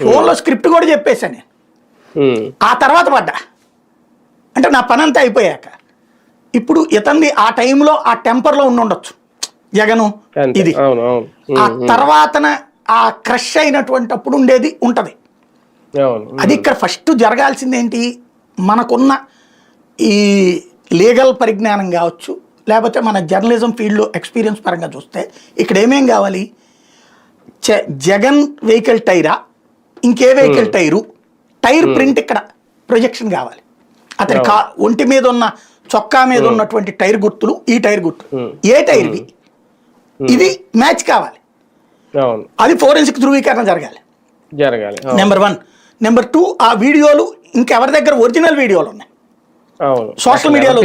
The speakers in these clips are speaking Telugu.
ఫోన్లో స్క్రిప్ట్ కూడా చెప్పేశాను నేను. ఆ తర్వాత పడ్డా. అంటే నా పని అంతా అయిపోయాక. ఇప్పుడు ఇతన్ని ఆ టైంలో ఆ టెంపర్లో ఉండి ఉండొచ్చు. జగను. ఇది. ఆ తర్వాతన ఆ క్రష్ అయినటువంటి అప్పుడు ఉండేది ఉంటది. అది ఇక్కడ ఫస్ట్ జరగాల్సింది ఏంటి? మనకున్న ఈ లీగల్ పరిజ్ఞానం కావచ్చు లేకపోతే మన జర్నలిజం ఫీల్డ్లో ఎక్స్పీరియన్స్ పరంగా చూస్తే ఇక్కడ ఏమేం కావాలి? జగన్ వెహికల్ టైరా? ఇంకే వెహికల్ టైరు? టైర్ ప్రింట్ ఇక్కడ. ప్రొజెక్షన్ కావాలి. అతని కా ఒంటి మీద ఉన్న చొక్కా మీద ఉన్నటువంటి టైర్ గుర్తులు ఈ టైర్ గుర్తులు ఏ టైర్వి? ఇది మ్యాచ్ కావాలి. అది ఫోరెన్సిక్ ధృవీకరణ జరగాలి. జరగాలి. నెంబర్ వన్ నెంబర్ టూ ఆ వీడియోలు ఇంకెవరి దగ్గర ఒరిజినల్ వీడియోలు ఉన్నాయి? సోషల్ మీడియాలో.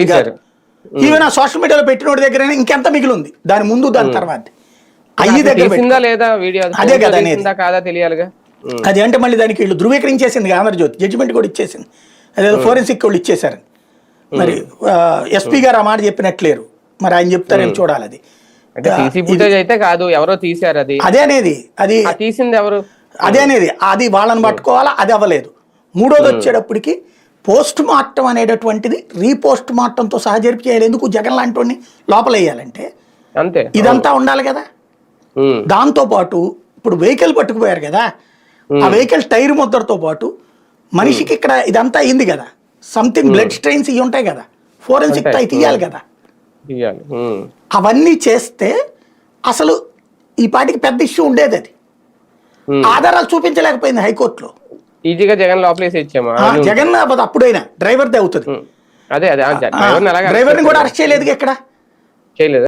ఈవెన్ ఆ సోషల్ మీడియాలో పెట్టినోడి దగ్గర ఇంకెంత మిగిలి ఉంది దాని ముందు దాని తర్వాత. అయ్యి దగ్గర లేదా వీడియో? అది కదా తెలియాలిగా? అది అంటే మళ్ళీ దానికి వీళ్ళు ధృవీకరించేసింది ఆంధ్రజ్యోతి జడ్జిమెంట్ కూడా ఇచ్చేసింది. అదే ఫోరెన్సిక్ వాళ్ళు ఇచ్చేశారు మరి ఎస్పీ గారు ఆ మాట చెప్పినట్లేరు. మరి ఆయన చెప్తారేం చూడాలి అది. అయితే కాదు ఎవరో తీశారు అది. అదే అనేది అది తీసింది ఎవరు? అదే అనేది అది వాళ్ళని పట్టుకోవాలా అది అవ్వలేదు. మూడోది వచ్చేటప్పటికి పోస్ట్ మార్టం అనేటటువంటిది రీపోస్ట్ మార్టంతో సహా జరిపి చేయాలి. ఎందుకు? జగన్ లాంటి వాడిని లోపల వేయాలంటే. అంతే. ఇదంతా ఉండాలి కదా. ఉమ్, దాంతో పాటు ఇప్పుడు వెహికల్ పట్టుకుపోయారు కదా. ఆ వెహికల్ టైర్ ముద్దరతో పాటు మనిషికి ఇక్కడ ఇదంతా అయింది కదా. సంథింగ్ బ్లడ్ స్ట్రెయిన్స్ ఇవి ఉంటాయి కదా. ఫోరెన్సిక్. అవి తీయాలి కదా. అవన్నీ చేస్తే అసలు ఈ పాటికి పెద్ద ఇష్యూ ఉండేది అది. ఆధారాలు చూపించలేకపోయింది హైకోర్టులో. ఈజీగా జగన్ లోపలేసి ఇచ్చామా? ఆ, జగన్ అప్పుడైనా డ్రైవర్దే అవుతుంది. అదే అలాగే డ్రైవర్ని కూడా అరెస్ట్ చేయలేదు ఇక్కడ? చేయలేదు.